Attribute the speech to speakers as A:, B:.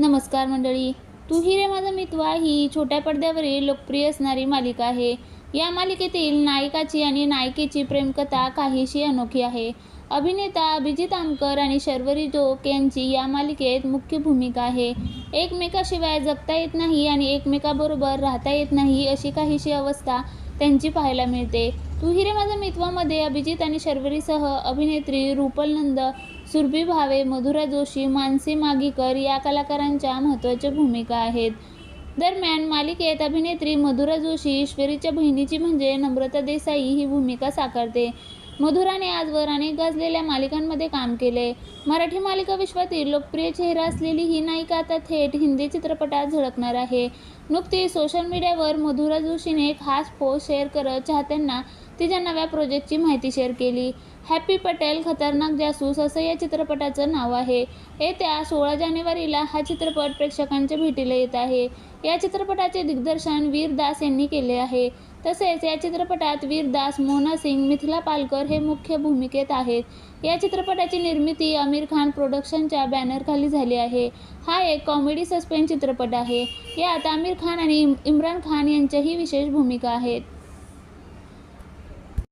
A: नमस्कार मंडळी. तू ही रे माझा मितवा ही छोट्या पडद्यावरील लोकप्रिय असणारी मालिका आहे. या मालिकेतील नायकाची आणि नायिकेची प्रेमकथा काहीशी अनोखी आहे. अभिनेता अभिजित आमकर आणि शर्वरी जोक यांची या मालिकेत मुख्य भूमिका आहे. एकमेकाशिवाय जगता येत नाही आणि एकमेकाबरोबर राहता येत नाही अशी काहीशी अवस्था त्यांची पाहायला मिळते. तू हिरे माझा मितवामध्ये अभिजित आणि शर्वरीसह अभिनेत्री रुपल नंद सुरभी भावे मधुरा जोशी मानसी मागीकर या कलाकारांच्या महत्त्वाच्या भूमिका आहेत. दरम्यान मालिकेत अभिनेत्री मधुरा जोशी ईश्वरीच्या बहिणीची म्हणजे नम्रता देसाई ही भूमिका साकारते. मधुराने आजवर अनेक गाजलेल्या मालिकांमध्ये काम केले. मराठी मालिका विश्वातील लोकप्रिय चेहरा असलेली ही नायिका आता थेट हिंदी चित्रपटात झळकणार आहे. नुकतीच सोशल मीडियावर मधुरा जोशीने खास पोस्ट शेअर करत चाहत्यांना तिच्या नव्या प्रोजेक्टची माहिती शेअर केली. हॅपी पटेल खतरनाक जासूस असं या चित्रपटाचं नाव आहे. येत्या सोळा जानेवारीला हा चित्रपट प्रेक्षकांच्या भेटीला येत आहे. या चित्रपटाचे दिग्दर्शन वीर दास यांनी केले आहे. तसेच या चित्रपटात वीर दास मोना सिंग मिथिला पालकर हे मुख्य भूमिकेत आहेत. या चित्रपटाची निर्मिती आमिर खान प्रोडक्शनच्या बॅनरखाली झाली आहे. हा एक कॉमेडी सस्पेन्स चित्रपट आहे. यात आमिर खान आणि इम- इम्रान खान यांच्याही विशेष भूमिका आहेत.